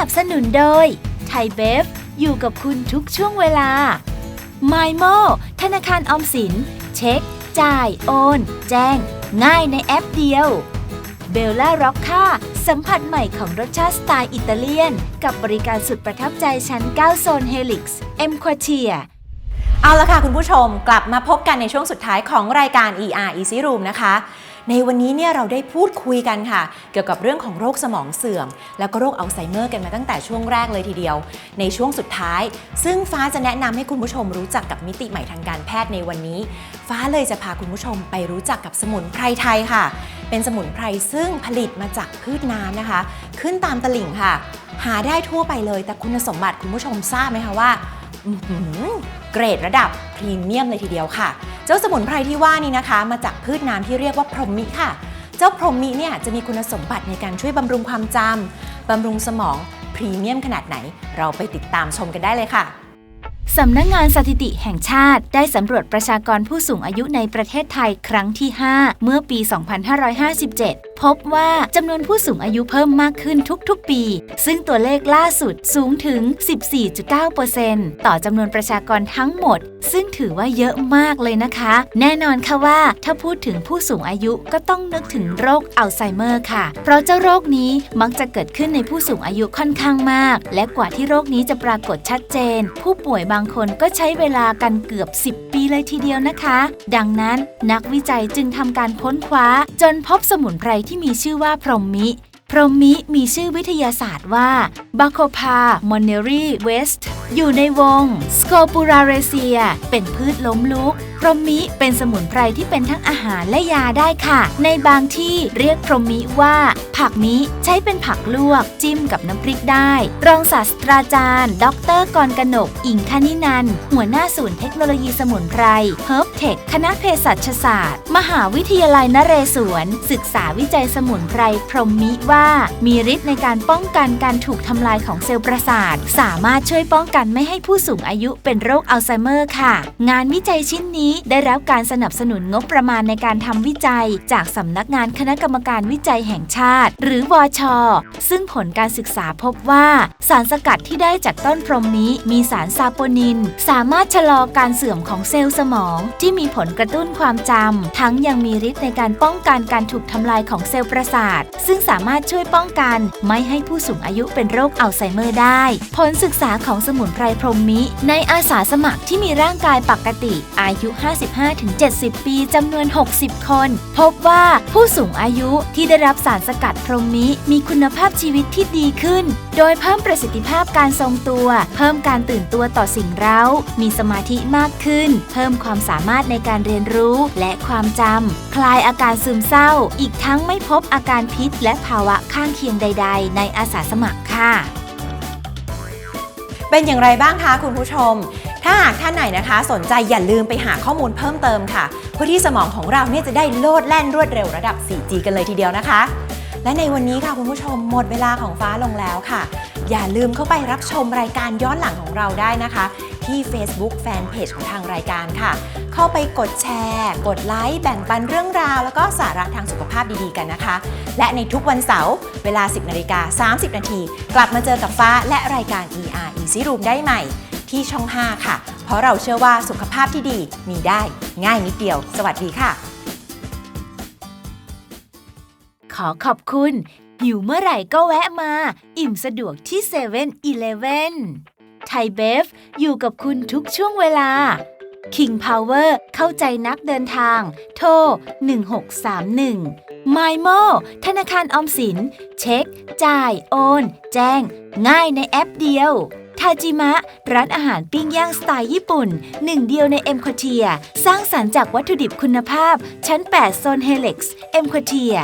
นับสนุนโดย ไทยเบฟ อยู่กับคุณทุกช่วงเวลา m y m o ธนาคารออมสิน เช็ค จ่าย โอน แจ้ง ง่ายในแอปเดียว เบลล่าร็อกค่าสัมผัสใหม่ของรสชาติสไตล์อิตาเลียน กับบริการสุดประทับใจชั้น 9 โซนเฮลิกซ์ เอ็มควเทีย เอาละค่ะคุณผู้ชมกลับมาพบกันในช่วงสุดท้ายของรายการ ER Easy Room นะคะ ในวันนี้เนี่ยเราได้พูดคุยกันค่ะ เกี่ยวกับเรื่องของโรคสมองเสื่อม แล้วก็โรคอัลไซเมอร์กันมาตั้งแต่ช่วงแรกเลยทีเดียว ในช่วงสุดท้าย ซึ่งฟ้าจะแนะนำให้คุณผู้ชมรู้จักกับมิติใหม่ทางการแพทย์ในวันนี้ ฟ้าเลยจะพาคุณผู้ชมไปรู้จักกับสมุนไพรไทยค่ะ เป็นสมุนไพรซึ่งผลิตมาจากพืชน้ำนะคะ ขึ้นตามตลิ่งค่ะ หาได้ทั่วไปเลยแต่คุณสมบัติคุณผู้ชมทราบไหมคะว่า เกรดระดับพรีเมียมเลยทีเดียวค่ะ เจ้าสมุนไพรที่ว่านี้นะคะ มาจากพืชน้ำที่เรียกว่าพรหมิค่ะ เจ้าพรหมิเนี่ยจะมีคุณสมบัติในการช่วยบำรุงความจำบำรุงสมองพรีเมียมขนาดไหน เราไปติดตามชมกันได้เลยค่ะสำนักงงานสถิติแห่งชาติ ได้สำรวจประชากรผู้สูงอายุในประเทศไทยครั้งที่ 5 เมื่อปี 2557 พบว่าจำนวนผู้สูงอายุเพิ่มมากขึ้นทุกๆปี ซึ่งตัวเลขล่าสุดสูงถึง 14.9%ต่อจำนวนประชากรทั้งหมด ซึ่งถือว่าเยอะมากเลยนะคะ แน่นอนค่ะว่าถ้าพูดถึงผู้สูงอายุก็ต้องนึกถึงโรคอัลไซเมอร์ค่ะ เพราะเจ้าโรคนี้มักจะเกิดขึ้นในผู้สูงอายุค่อนข้างมาก และกว่าที่โรคนี้จะปรากฏชัดเจน ผู้ป่วยบางคนก็ใช้เวลากันเกือบ 10 ปีเลยทีเดียวนะคะ ดังนั้นนักวิจัยจึงทำการค้นคว้า จนพบสมุนไพรที่มีชื่อว่าพรหมมิ พรหมมิมีชื่อวิทยาศาสตร์ว่าบาโคพามอนเนรีเวสต์ อยู่ในวงสโคปูราเรเซีย เป็นพืชล้มลุก พรหมมิเป็นสมุนไพรที่เป็นทั้งอาหารและยาได้ค่ะ ในบางที่เรียกพรหมมิว่า ผักมิใช้เป็นผักลวก จิ้มกับน้ำพริกได้ รองศาสตราจารย์ ดรกรกนก อิงคณินัน หัวหน้าศูนย์เทคโนโลยีสมุนไพรเฮิร์บเทคคณะเภสัชศาสตร์ มหาวิทยาลัยนเรศวร ศึกษาวิจัยสมุนไพรพรหมมิว่า มีฤทธิ์ในการป้องกันการถูกทำลายของเซลล์ประสาท สามารถช่วยป้องกันไม่ให้ผู้สูงอายุเป็นโรคอัลไซเมอร์ค่ะ งานวิจัยชิ้นนี้ได้รับการสนับสนุนงบประมาณในการทำวิจัย จากสำนักงานคณะกรรมการวิจัยแห่งชาติ หรือวชซึ่งผลการศึกษาพบว่า สารสกัดที่ได้จากต้นพรมนี้มีสารซาโปนิน สามารถชะลอการเสื่อมของเซลล์สมอง ที่มีผลกระตุ้นความจำทั้งยังมีฤทธิ์ในการป้องกันการถูกทำลายของเซลล์ประสาท ซึ่งสามารถช่วยป้องกัน ไม่ให้ผู้สูงอายุเป็นโรคอัลไซเมอร์ได้ ผลศึกษาของสมุนไพรพรมมิ ในอาสาสมัครที่มีร่างกายปกติ อายุ 55-70 ปีจำนวน 60 คน พบว่าผู้สูงอายุที่ได้รับสารสกัดพรมมิ มีคุณภาพชีวิตที่ดีขึ้น โดยเพิ่มประสิทธิภาพการทรงตัว เพิ่มการตื่นตัวต่อสิ่งเร้า มีสมาธิมากขึ้น เพิ่มความสามารถในการเรียนรู้และความจำ คลายอาการซึมเศร้า อีกทั้งไม่พบอาการพิษและภาวะข้างเคียงใด ๆ ในอาสาสมัครค่ะ เป็นอย่างไรบ้างคะคุณผู้ชม ถ้าหากท่านไหนนะคะ สนใจอย่าลืมไปหาข้อมูลเพิ่มเติมค่ะ เพื่อที่สมองของเราเนี่ยจะได้โลดแล่นรวดเร็วระดับ 4G กันเลยทีเดียวนะคะ และในวันนี้ค่ะคุณผู้ชมหมดเวลาของฟ้าลงแล้วค่ะ อย่าลืมเข้าไปรับชมรายการย้อนหลังของเราได้นะคะ ที่ Facebook Fanpage ของทางรายการค่ะ เข้าไปกดแชร์ กดไลค์แบ่งปันเรื่องราว แล้วก็สาระทางสุขภาพดีๆกันนะคะ และในทุกวันเสาร์เวลา 10นาฬิกา30 นาทีกลับมาเจอกับฟ้าและรายการ ER Easy Room ได้ใหม่ ที่ช่อง 5 ค่ะ เพราะเราเชื่อว่าสุขภาพที่ดีมีได้ง่ายนิดเดียว สวัสดีค่ะ ขอขอบคุณหิวเมื่อไหร่ก็แวะมา อิ่มสะดวกที่7 e เ e ่ e อ ไทยเบฟ อยู่กับคุณทุกช่วงเวลา King Power เข้าใจนักเดินทาง โทร 1631 m y m o ธนาคารออมสิน เช็ค จ่าย โอน แจ้ง ง่ายในแอปเดียวทาจิมะ ร้านอาหารปิ้งย่างสไตล์ญี่ปุ่น หนึ่งเดียวในเอ็มควเทีย สร้างสรรค์จากวัตถุดิบคุณภาพ ชั้น 8 โซนเฮเล็กซ์เอ็มควเทีย